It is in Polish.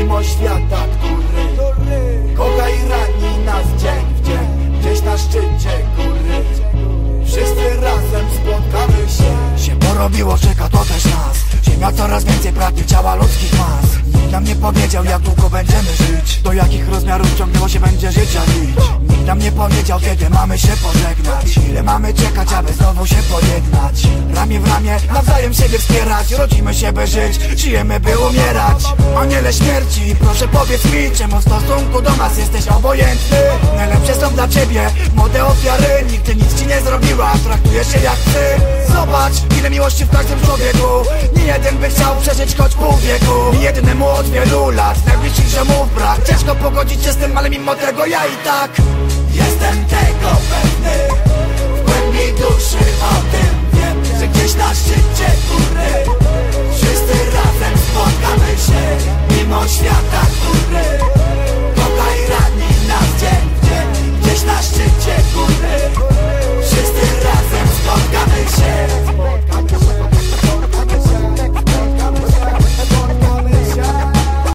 Mimo świata, który Kocha i rani nas dzień w dzień Gdzieś na szczycie góry. Wszyscy razem spotkamy się. Się porobiło, czeka to też nas. Ziemia coraz więcej pragnie ciała ludzkich mas nam nie powiedział jak długo będziemy żyć. Do jakich rozmiarów ciągnęło się będzie życia nić Nikt nam nie powiedział kiedy mamy się pożegnać. Ile mamy czekać, aby znowu się pojednać? Ramię w ramię, nawzajem siebie wspierać. Rodzimy się by żyć, żyjemy by umierać. Aniele śmierci, proszę powiedz mi Czemu w stosunku do nas jesteś obojętny? Najlepsze są dla ciebie młode ofiary. Nigdy nic ci nie zrobiła, traktujesz się jak ty Zobacz, miłości w każdym człowieku. Nie jeden by chciał przeżyć choć pół wieku. Jednemu od wielu lat Najbliższych ziomów brak. Ciężko pogodzić się z tym, ale mimo tego ja i tak Jestem tego duszy